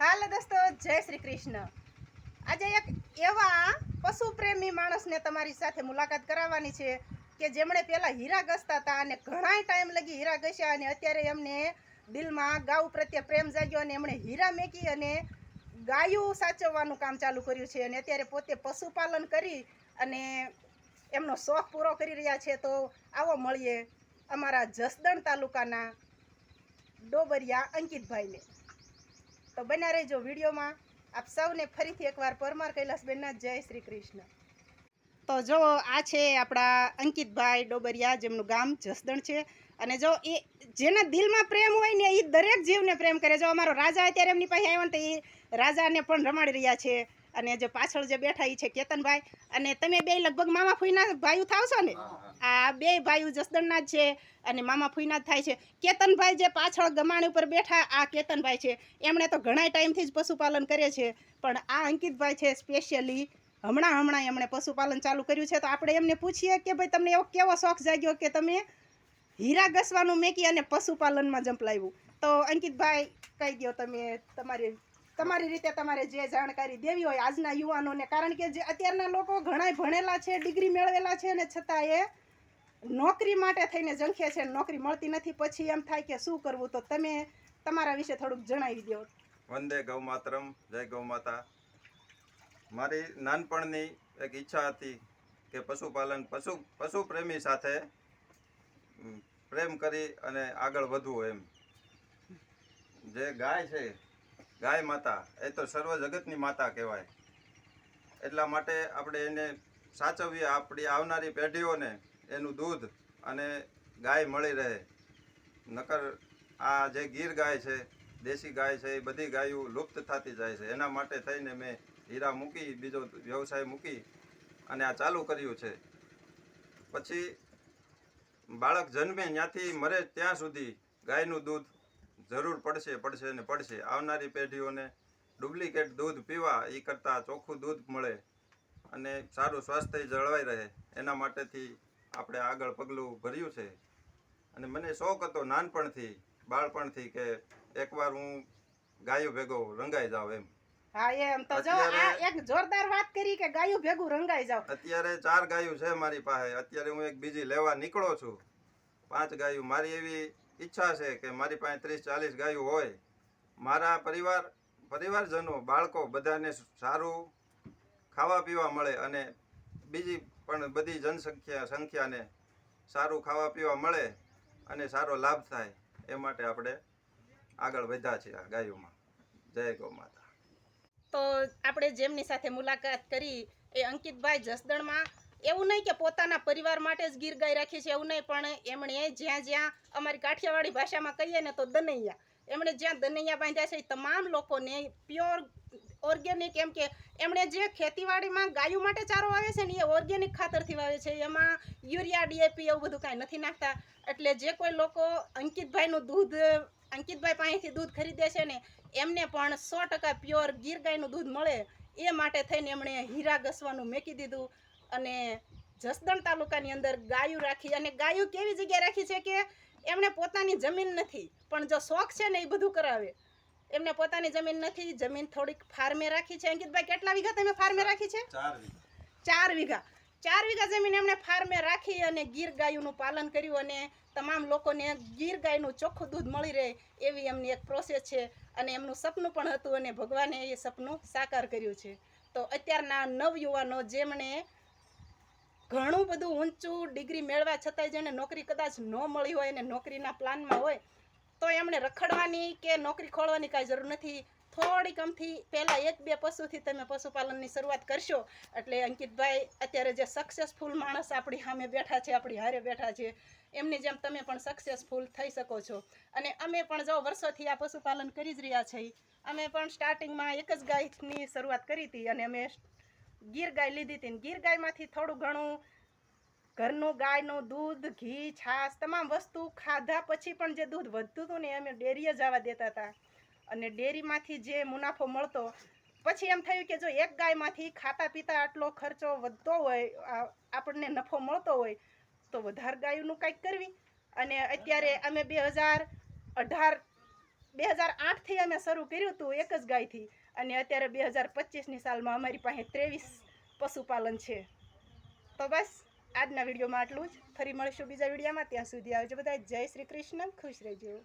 હાલો દોસ્તો, જય શ્રી કૃષ્ણ. આજે એક એવા પશુ પ્રેમી માણસને તમારી સાથે મુલાકાત કરાવવાની છે કે જેમણે પહેલાં હીરા ઘસતા હતા અને ઘણાય ટાઈમ લગી હીરા ઘસ્યા અને અત્યારે એમને દિલમાં ગાઉ પ્રત્યે પ્રેમ જાગ્યો અને એમણે હીરા મેકી અને ગાયું સાચવવાનું કામ ચાલુ કર્યું છે અને અત્યારે પોતે પશુપાલન કરી અને એમનો શોખ પૂરો કરી રહ્યા છે. તો આવો મળીએ અમારા જસદણ તાલુકાના ડોબરિયા અંકિતભાઈને. તો બન્યા રહેજો વિડીયોમાં. આપ સૌને ફરીથી એકવાર પરમાર કૈલાસબેનના જય શ્રી કૃષ્ણ. તો જો આ છે આપણા અંકિતભાઈ ડોબરિયા, જેમનું ગામ જસદણ છે. અને જો એ જેના દિલમાં પ્રેમ હોય ને એ દરેક જીવને પ્રેમ કરે. જો અમારો રાજા અત્યારે એમની પાસે આવ્યો ને તો એ રાજાને પણ રમાડી રહ્યા છે. અને જે પાછળ જે બેઠા એ છે કેતનભાઈ. અને તમે બે લગભગ મામા ફૂઈના ભાઈઓ થાવ છો ને? આ બે ભાઈઓ જસદણના જ છે અને મામા ફૂઈના જ થાય છે. કેતનભાઈ જે પાછળ ગમાણી ઉપર બેઠા આ કેતનભાઈ છે. એમણે તો ઘણા ટાઈમથી જ પશુપાલન કરે છે. પણ આ અંકિતભાઈ છે સ્પેશિયલી હમણાં હમણાં એમણે પશુપાલન ચાલુ કર્યું છે. તો આપણે એમને પૂછીએ કે ભાઈ તમને એવો કેવો શોખ જાગ્યો કે તમે હીરા ઘસવાનું મેકી અને પશુપાલનમાં જંપલાવ્યું તો અંકિતભાઈ કહી દો તમે તમારી તમારી રીતે તમારે જે જાણકારી દેવી હોય આજના યુવાનોને, કારણ કે જે અત્યારના લોકો ઘણાય ભણેલા છે, ડિગ્રી મેળવેલા છે અને છતાં એ નોકરી માટે થઈને જંખે છે નોકરી મળતી નથી. પછી એમ થાય કે શું કરવું? તો તમે તમારા વિશે થોડુંક જણાવી દો. વંદે ગૌ માતરમ, જય ગૌ માતા. મારી નાનપણની એક ઈચ્છા હતી કે પશુપાલન, પશુ પશુ પ્રેમી સાથે પ્રેમ કરી અને આગળ વધવું એમ. જે ગાય છે ગાય માતા, એ તો સર્વ જગતની માતા કહેવાય. એટલા માટે આપણે એને સાચવીએ, આપણી આવનારી પેઢીઓને એનું દૂધ અને ગાય મળી રહે. નકર આ જે ગીર ગાય છે, દેશી ગાય છે, એ બધી ગાયો લુપ્ત થતી જાય છે. એના માટે થઈને મેં હીરા મૂકી, બીજો વ્યવસાય મૂકી અને આ ચાલુ કર્યું છે. પછી બાળક જન્મે ત્યાંથી મરે ત્યાં સુધી ગાયનું દૂધ જરૂર પડશે પડશે ને પડશે. આવનારી પેઢીઓને ડુપ્લિકેટ દૂધ પીવા એ કરતાં ચોખ્ખું દૂધ મળે અને સારું સ્વાસ્થ્ય જળવાઈ રહે. એના માટેથી આપણે આગળ પગલું ભર્યું છે. અને મને શોખ હતો નાનપણથી બાળપણથી કે એકવાર હું ગાયો ભેગો રંગાઈ જાઉં એમ. હા એમ તો જો આ એક જોરદાર વાત કરી કે ગાયું ભેગું રંગાઈ જાવ અત્યારે ચાર ગાયો છે મારી પાસે. અત્યારે હું એક બીજી લેવા નીકળો છું. પાંચ ગાયો મારી એવી ઈચ્છા છે કે મારી પાસે ત્રીસ ચાલીસ ગાયો હોય. મારા પરિવાર, પરિવારજનો, બાળકો બધાને સારું ખાવા પીવા મળે અને બીજી પણ બધી જનસંખ્યા, સંખ્યાને સારું ખાવા પીવા મળે અને સારો લાભ થાય એ માટે આપણે આગળ વધ્યા છીએ આ ગાયોમાં. જય ગૌ માતા. તો આપણે જેમની સાથે મુલાકાત કરી એ અંકિતભાઈ જસદણમાં એવું નહીં કે પોતાના પરિવાર માટે જ ગીર ગાય રાખી છે, એવું નહીં, પણ એમણે જ્યાં જ્યાં અમારી કાઠિયાવાડી ભાષામાં કહીએ ને તો દનૈયા. એમણે જ્યાં દનૈયા બાંધ્યા છે એ તમામ લોકોને પ્યોર ઓર્ગેનિક એમ કે એમણે જે ખેતીવાડીમાં ગાયો માટે ચારો વાવે છે ને એ ઓર્ગેનિક ખાતરથી વાવે છે. એમાં યુરિયા ડીએપી એવું બધું કાંઈ નથી નાખતા. એટલે જે કોઈ લોકો અંકિતભાઈનું દૂધ, અંકિતભાઈ પાસેથી દૂધ ખરીદે છે ને, એમને પણ સો ટકા પ્યોર ગીર ગાયનું દૂધ મળે. એ માટે થઈને એમણે હીરા ઘસવાનું મેકી દીધું. અને જસદણ તાલુકાની અંદર ગાયું રાખી અને ગાયું કેવી જગ્યાએ રાખી છે કે એમણે પોતાની જમીન નથી પણ જો શોખ છે ને એ બધું કરાવે. એમને પોતાની જમીન નથી જમીન થોડીક ફાર્મે રાખી છે. અંકિતભાઈ કેટલા વીઘા તમે ફાર્મે રાખી છે? ચાર વીઘા. ચાર વીઘા. જમીન એમણે ફાર્મે રાખી અને ગીર ગાયનું પાલન કર્યું અને તમામ લોકોને ગીર ગાયનું ચોખ્ખું દૂધ મળી રહે એવી એમની એક પ્રોસેસ છે અને એમનું સપનું પણ હતું અને ભગવાને એ સપનું સાકાર કર્યું છે. તો અત્યારના નવયુવાનો જેમણે ઘણું બધું ઊંચું ડિગ્રી મેળવા છતાંય જેને નોકરી કદાચ ન મળી હોય અને નોકરીના પ્લાનમાં હોય તો એમણે રખડવાની કે નોકરી ખોળવાની કાંઈ જરૂર નથી. થોડીક અમથી પહેલાં એક બે પશુથી તમે પશુપાલનની શરૂઆત કરશો. એટલે અંકિતભાઈ, અત્યારે જે સક્સેસફુલ માણસ આપણી સામે બેઠા છે, આપણી હારે બેઠા છે, એમની જેમ તમે પણ સક્સેસફુલ થઈ શકો છો. અને અમે પણ જો વર્ષોથી આ પશુપાલન કરી જ રહ્યા છીએ, અમે પણ સ્ટાર્ટિંગમાં એક જ ગાયની શરૂઆત કરી હતી અને અમે ગીર ગાય લીધી હતી ને ગીર ગાયમાંથી થોડું ઘણું ઘરનું ગાયનું દૂધ, ઘી, છાશ, તમામ વસ્તુ ખાધા પછી પણ જે દૂધ વધતું હતું ને અમે ડેરીએ જવા દેતા હતા. અને ડેરીમાંથી જે મુનાફો મળતો, પછી એમ થયું કે જો એક ગાયમાંથી ખાતા પીતા આટલો ખર્ચો વધતો હોય આપણને નફો મળતો હોય, તો વધારે ગાયનું કંઈક કરવી. અને અત્યારે અમે બે હજાર અઢાર, બે હજાર આઠથી અમે શરૂ કર્યું હતું એક જ ગાયથી. અને અત્યારે બે હજાર પચીસની સાલમાં અમારી પાસે ત્રેવીસ પશુપાલન છે. તો બસ, આજના વિડીયોમાં આટલું જ. ફરી મળીશું બીજા વિડીયોમાં. ત્યાં સુધી આવજો બધા. જય શ્રી કૃષ્ણ. ખુશ રહેજો.